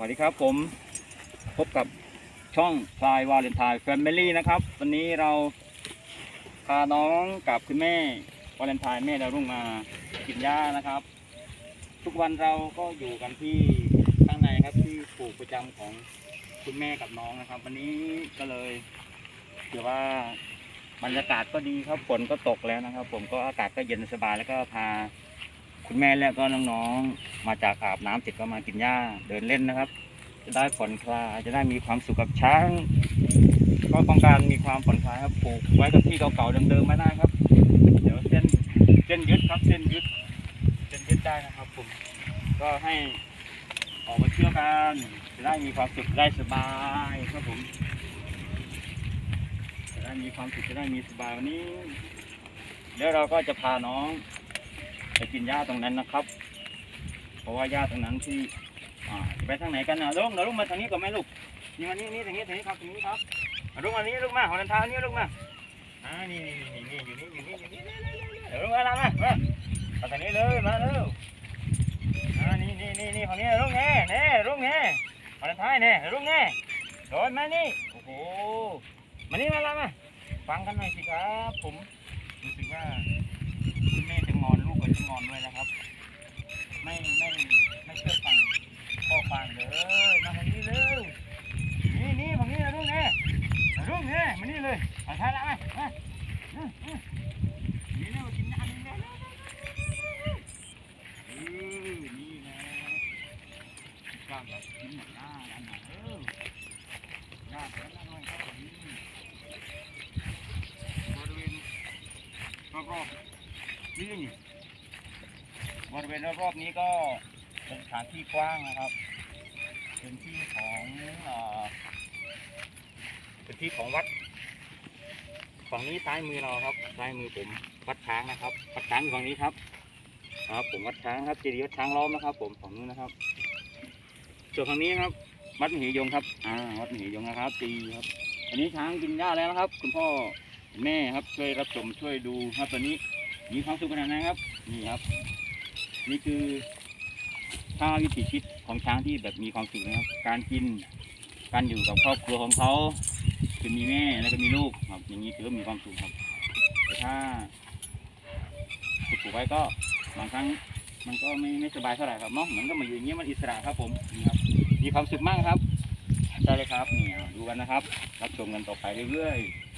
สวัสดีครับผมพบกับช่องพลายวาเลนไทน์แฟมิลี่นะครับ วันนี้เราพาน้องกับคุณแม่วาเลนไทน์แม่ดาวรุ่งมากินหญ้านะครับ ทุกวันเราก็อยู่กันที่ข้างในครับที่ปลูกประจำของคุณแม่กับน้องนะครับ วันนี้ก็เลยถือว่าบรรยากาศก็ดีครับฝนก็ตกแล้วนะครับ ผมก็อากาศก็เย็นสบายแล้วก็พา คุณแม่และก็น้องๆ มาจากอาบน้ำเสร็จก็มากินหญ้าเดินเล่นนะครับ จะได้ผ่อนคลายจะได้มีความสุขกับช้าง ก็ต้องการมีความผ่อนคลายครับปลูกไว้กับที่เก่าๆเดิมๆไม่ได้ครับ เดี๋ยวเส้นเส้นยึดครับเส้นยึดเส้นยึดได้นะครับผมก็ให้ออกมาเที่ยวกันจะได้มีความสุขได้สบายครับผมจะได้มีความสุขจะได้มีสบายวันนี้เดี๋ยวเราก็จะพาน้อง ไปกินหญ้าตรงนั้นนะครับ เพราะว่าหญ้าตรงนั้นที่ไปทางไหนกันนะลูกนะลูกมาทางนี้ก่อนไหมลูกนี่มานี่นี่ทางนี้ทางนี้ครับทางนี้ครับลูกมานี่ลูกมาหัวนันทางนี้ลูกมาอ่านี่นี่นี่นี่อยู่นี่อยู่นี่อยู่นี่เดี๋ยวลูกมาละมามามาทางนี้เลยมาเร็วอ่านี่นี่นี่นี่ฝั่งนี้ลูกแน่แน่ลูกแน่หัวนันทางแน่ลูกแน่โดนมานี่โอ้โหมานี่มาละมาฟังกันหน่อยสิครับ ผมรู้สึกว่า งอนด้วยนะครับ ไม่ไม่ไม่เชื่อฟังพ่อฟังเลยมาทางนี้เร็วนี่นี่ทางนี้นะลูกเนี่ยลูกเนี่ยมานี่เลยมาทานละมามาอืมอืมนี่เร็วกินน้ำนี่เร็วเร็วเร็วเร็วเออนี่นะก้าวอยากกินหน้าอันไหนเออหน้าแต่ละหน่อยครับผมบริเวณรอบๆ นี่ บริเวณรอบๆนี้ก็เป็นสถานที่กว้างนะครับเป็นที่ของเอ่อเป็นที่ของวัดฝั่งนี้ซ้ายมือเราครับซ้ายมือผมวัดช้างนะครับวัดช้างอยู่ฝั่งนี้ครับครับ ผมวัดช้างครับเจดีย์วัดช้างล้อมนะครับ ผมฝั่งนู้นนะครับส่วนฝั่งนี้ครับ วัดมหิยงครับอ่าวัดมหิยงนะครับตีครับอันนี้ช้างกินหญ้าแล้วนะครับ คุณพ่อแม่ครับช่วยรับชมช่วยดูครับตอนนี้มีความสุขขนาดไหนครับนี่ครับ นี่คือท่าวิถีชีวิตของช้างที่แบบมีความสุขนะครับ การกิน การอยู่กับครอบครัวของเขาคือมีแม่แล้วก็มีลูกครับ อย่างนี้ถือว่ามีความสุขครับ แต่ถ้าถูกไว้ก็บางครั้งมันก็ไม่ไม่สบายเท่าไหร่ครับเนาะมันก็มาอยู่อย่างนี้มันอิสระครับผมนี่ครับ มีความสุขมากครับใช่เลยครับนี่ดูกันนะครับ รับชมกันต่อไปเรื่อยๆ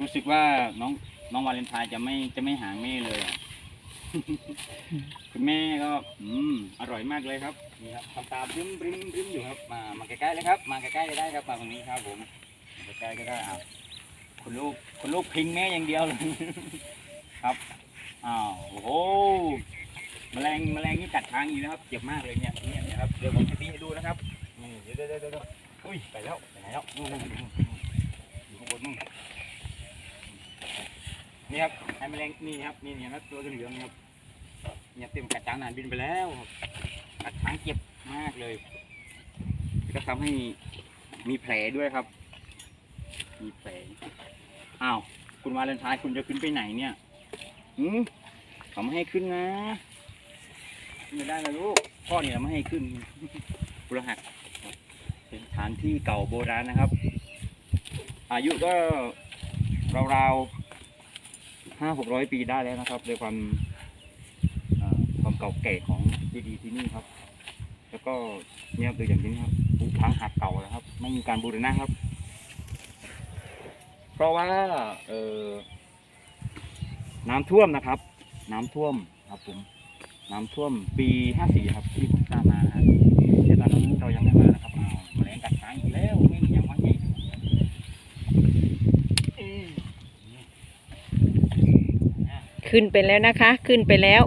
รู้สึกว่าน้อง น้องวาเลนไทน์จะไม่จะไม่หาแม่เลยอะ คุณแม่ก็อืมอร่อยมากเลยครับนี่ครับทำตาบริมบริมบริมอยู่ครับมามาใกล้ๆเลยครับ มาใกล้ๆก็ได้ครับมาตรงนี้ครับผมมาใกล้ๆก็ได้อ่าคุณลูกคุณลูกพิงแม่อย่างเดียวเลย ครับอ้าวโอ้โหแมลงแมลงนี่กัดทางอยู่นะครับเจ็บมากเลยเนี่ยเนี่ยเนี่ยครับเดี๋ยวผมจะตีให้ดูนะครับนี่เดี๋ยวเดี๋ยวเดี๋ยวเดี๋ยวอุ้ยไปแล้วไปไหนแล้วนู่นนู่นนู่นอยู่ข้างบนนู่น นี่ครับไอ้แมลงนี่ครับนี่เนี่ยนะตัวเหลืองครับเนี่ยเต็มกัดช้างนานบินไปแล้วครับกัดช้างเจ็บมากเลย ก็ทำให้มีแผลด้วยครับ มีแผลอ้าวคุณวาเลนไทน์คุณจะขึ้นไปไหนเนี่ยอืมเขาไม่ให้ขึ้นนะไม่ได้นะลูกพ่อเนี่ยไม่ให้ขึ้นบุรหักครับเป็นสถานที่เก่าโบราณนะครับ อายุก็ราวๆ ห้าหกร้อยปีได้แล้วนะครับโดยความความเก่าแก่ของดีดีที่นี่ครับ แล้วก็เนี่ยคืออย่างที่นี่ครับปลูทางหักเก่านะครับ ไม่มีการบูรณะครับ เพราะว่าเออน้ำท่วมนะครับ น้ำท่วมครับผมน้ำท่วมปีห้าสี่ครับที่ผมทราบมานะครับแต่ตอนนั้นเรายังไม่มานะครับแมลงกัดช้างอีกแล้วไม่มีอย่างว่าไงอืม ขึ้นไปแล้วนะคะ ขึ้นไปแล้ว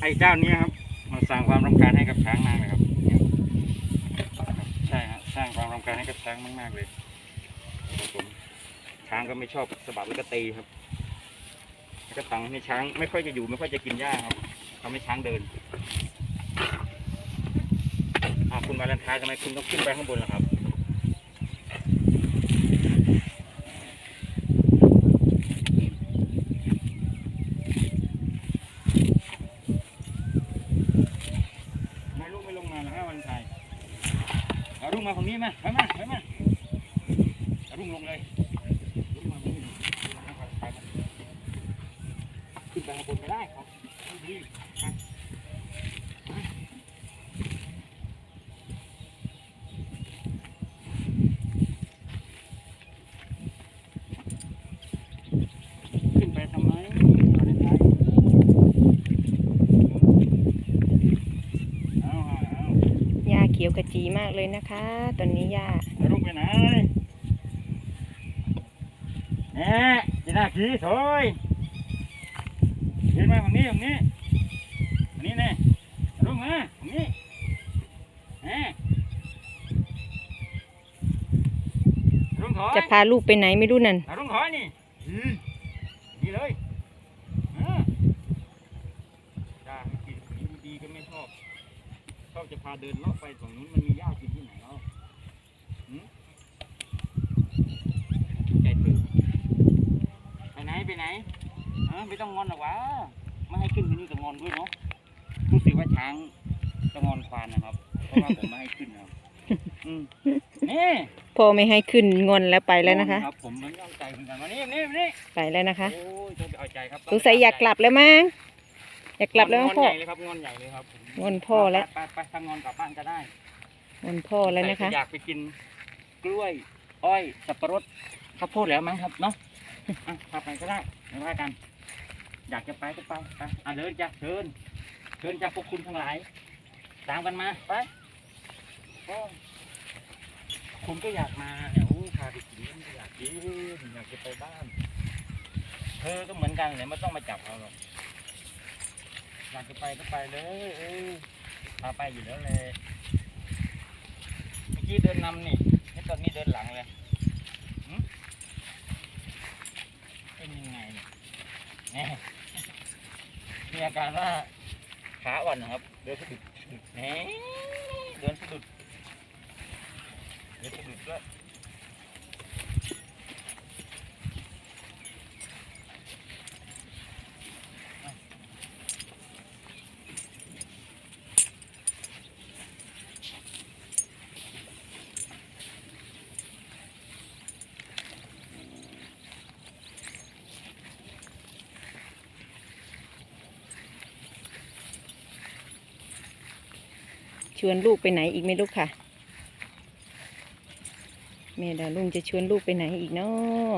ไอ้เจ้านี้ครับมาสร้างความรำคาญให้กับช้างมากเลยครับเนี่ครับใช่ฮะสร้างความรำคาญให้กับช้างมากๆเลยผมช้างก็ไม่ชอบสะบัดแล้วก็ตีครับแล้วก็ตังให้ช้างไม่ค่อยจะอยู่ไม่ค่อยจะกินหญ้าครับ ทำให้ช้างเดินอะคุณวาเลนไทน์ทำไมคุณต้องขึ้นไปข้างบนล่ะครับไม่ลุกไม่ลงมาแล้ววันไทยเอารุ่งมาฝั่งนี้มาไปมาไปมาเอารุ่งลงเลยขึ้นไปข้างบนไม่ได้ครับไม่ดีไปขึ้นไปทำไมวาเลนไทน์เอาเอาเอา หญ้าเขียวขจีมากเลยนะคะ ตอนนี้หญ้าเอาลูกไปไหนแหน่จีน่าขี้ถอยเห็นไหมฝั่งนี้ฝั่งนี้ฝั่งนี้แน่เอาลูกมาฝั่งนี้แหน่เอาลุงถอยจะพาลูกไปไหนไม่รู้นั่นเอาลุงถอยนี่อืมดีเลยเออจ้าให้กินดีๆก็ไม่ชอบ ชอบจะพาเดินเลาะไปฝั่งนู้นมันมีหญ้ากินที่ไหนเนาะหืมใจถึงไปไหนไปไหนฮะไม่ต้องงอนหรอกวะไม่ให้ขึ้นที่นี่ก็งอนด้วยเนาะรู้สึกว่าช้างจะงอนควานนะครับเพราะว่าผมไม่ให้ขึ้นนะครับอืมนี่พ่อไม่ให้ขึ้นงอนแล้วไปแล้วนะคะ ครับผมมันเอาใจเหมือนกันวันนี้วันนี้วันนี้ไปแล้วนะคะโอ้ยต้องเอาใจครับสงสัยอยากกลับแล้วมั้งอยากกลับแล้วมั้งงพ่ออนใหญ่เลยครับงอนใหญ่เลยครับ ผมงอนพ่อแล้วไปไปไปทำงอนกลับบ้านก็ได้งอนพ่อแล้วนะคะอยากไปกินกล้วย อ้อยสับปะรดข้าวโพดแล้วมั้งครับเนาะอะพาไปก็ได้ไม่ว่ากัน อยากจะไปก็ไปไปอะเดินจ้ะเชิญเชิญจากพวกคุณทั้งหลาย ตามกันมาไปโอ้ผมก็อยากมาเนี่ยโอ้พาไปกินก็อยากกินอยากจะไปบ้าน เธอก็เหมือนกันเลยไม่ต้องมาจับเราหรอก อยากจะไปก็ไปเลยเออพาไปอยู่แล้วเลยเมื่อกี้เดินนำนี่นี่ตอนนี้เดินหลังเลยหึเป็นยังไงเนี่ยแหม่มีอาการว่าขาอ่อนนะครับ เดินสะดุดแหมเดินสะดุดเดินสะดุดด้วย ช วนลูกไปไหนอีกไหม่รู้ค่ะ แม่ดาลุงจะชวนลูกไปไหนอีกเนาะ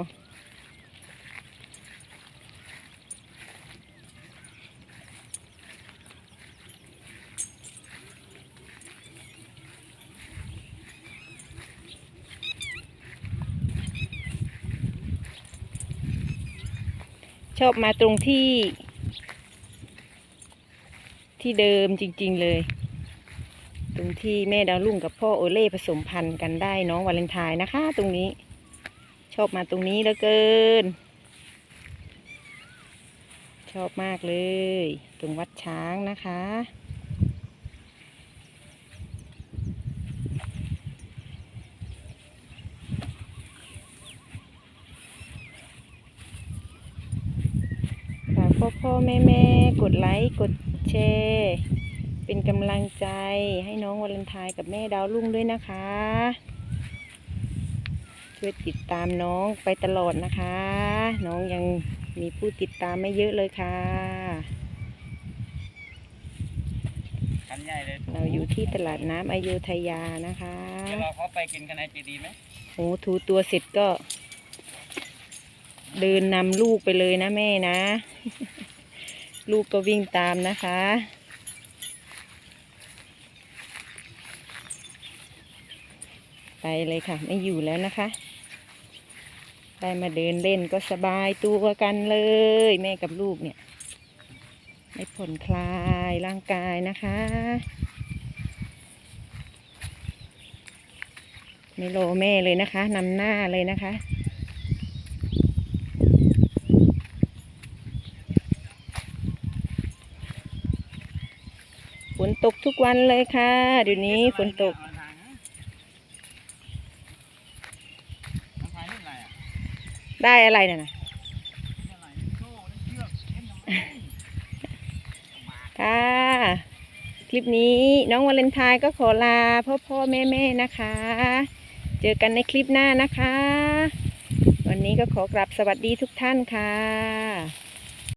ชอบมาตรงที่ ที่เดิมจริง ๆ เลย ตรงที่แม่ดาวรุ่งกับพ่อโอเล่ผสมพันธุ์กันได้น้องวาเลนไทน์นะคะ ตรงนี้ ชอบมาตรงนี้เหลือเกิน ชอบมากเลย ตรงวัดช้างนะคะ ฝากพ่อพ่อแม่แม่กดไลค์ กดแชร์ เป็นกำลังใจให้น้องวาเลนไทน์กับแม่ดาวรุ่งด้วยนะคะ ช่วยติดตามน้องไปตลอดนะคะ น้องยังมีผู้ติดตามไม่เยอะเลยค่ะคันใหญ่เลยเราอยู่ที่ตลาดน้ำอโยธยานะคะเดี๋ยวเราเขาไปกินกันในจีดีไหมโอ้ถูตัวเสร็จก็ เดินนำลูกไปเลยนะแม่นะ ลูกก็วิ่งตามนะคะ ไปเลยค่ะ ไม่อยู่แล้วนะคะ ได้มาเดินเล่นก็สบายตัวกันเลย แม่กับลูกเนี่ยได้ผ่อนคลายร่างกายนะคะไม่รอแม่เลยนะคะนำหน้าเลยนะคะฝนตกทุกวันเลยค่ะเดี๋ยวนี้ฝนตก น้องพายเล่นอะไรอะ ได้อะไรน่ะนะเล่นอะไรเล่นโซ่เล่นเชือกเล่นน้ำค่ะคลิปนี้น้องวาเลนไทน์ก็ขอลาพ่อพ่อแม่แม่นะคะ เจอกันในคลิปหน้านะคะ วันนี้ก็ขอกลับสวัสดีทุกท่านค่ะ